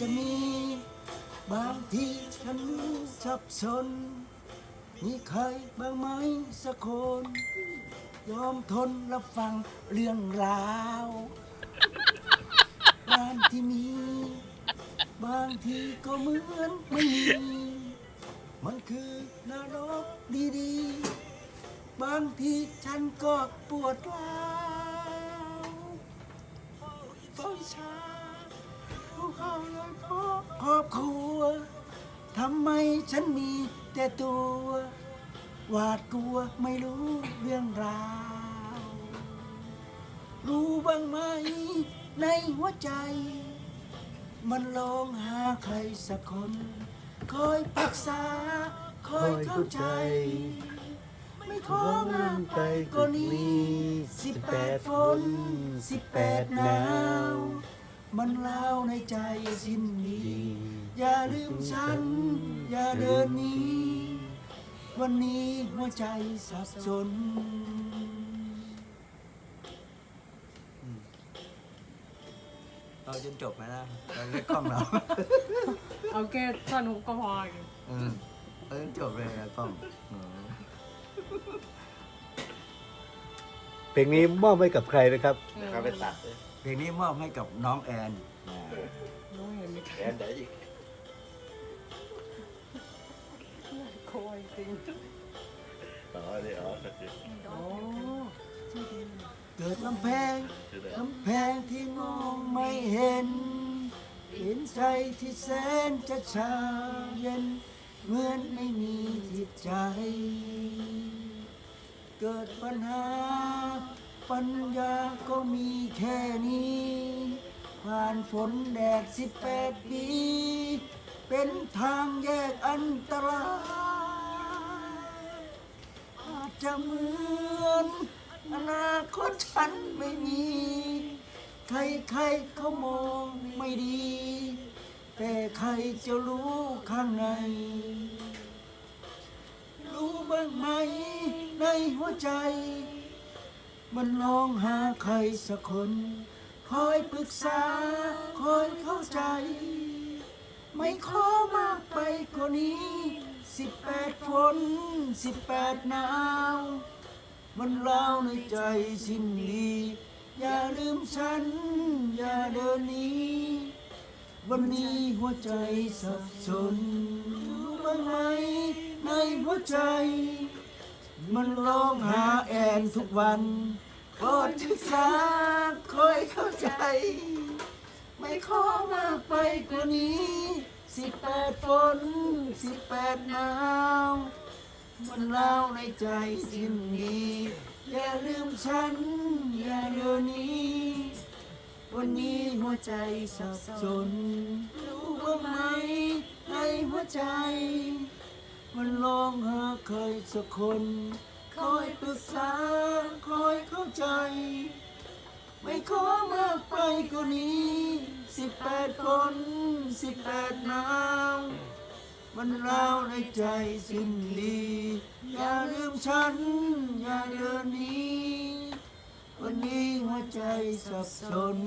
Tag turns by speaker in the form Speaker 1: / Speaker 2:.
Speaker 1: จะมี บางทีฉันสับสน มีใครบ้างไหมสักคน ยอมทนรับฟังเรื่องราวงานที่มี บางทีก็เหมือนไม่มี มันคือนรกดีๆ บางทีฉันก็ปวดร้าวเฝ้าชา ครอบครัวทำไมฉันมีแต่ตัวหวาดกลัวไม่รู้เรื่องราว รู้บ้างไหมในหัวใจ มันลองหาใครสักคน คอยปรึกษา คอยเข้าใจ ไม่ท้องมากไปก็นี้สิบแปดฝนสิบแปดหนาว มันเล่าวในใจสิ้นดีอย่าลืมฉัน อย่าเดินหนี้วันนี้หัวใจสับสน เราจนจบไหมล่ะเราเล่นกล้องเรา
Speaker 2: เอาแค่ท่อนฮุกก็พออยู่
Speaker 1: เออเออจบเลยนะกล้องเออ
Speaker 3: เพลงนี้มอบให้กับใครนะครับ
Speaker 4: เขาไปตัดเลย
Speaker 1: เพ ลงนี้มอบให้กับน้องแอนนะ
Speaker 2: น้องเห็นไหม
Speaker 4: แอนไหนอีก
Speaker 2: โคยจริง
Speaker 4: อ๋อนี่อ๋อสักที
Speaker 2: โอ้
Speaker 1: เกิดกำแพงกำแพงที่มองไม่เห็น เห็นใจที่แสนจะชาเย็น เหมือนไม่มีจิตใจ เกิดปัญหา ปัญญาก็มีแค่นี้ ผ่านฝนแดดสิบแปดปี เป็นทางแยกอันตรายอาจจะเหมือนอนาคตฉันไม่มี ใครๆเขามองไม่ดี แต่ใครจะรู้ข้างใน รู้บ้างไหมในหัวใจ มันลองหาใครสักคน คอยปรึกษา คอยเข้าใจ ไม่ขอมากไปกว่านี้ สิบแปดฝนสิบแปดหนาว มันเล่าในใจสิ้นดีอย่าลืมฉัน อย่าเดินนี้วันนี้หัวใจสับสนรู้บ้างไหมในหัวใจ มันร้องหาแอนทุกวันกอดศึกษาคอยเข้าใจ ไม่ขอมากไปกว่านี้สิบแปดฝนสิบแปดหนาวมันเล่าในใจสิ้นดีอย่าลืมฉัน อย่าเดินหนี้ วันนี้หัวใจสับสน รู้บ้างไหมในหัวใจ มันลองหาใครสักคน คอยปรึกษาคอยเข้าใจ ไม่ขอมากไปกว่านี้สิบแปดคนสิบแปดนาวมันเล่าในใจสิ้นดี อย่าลืมฉัน อย่าเดินหนี้ วันนี้หัวใจสับสน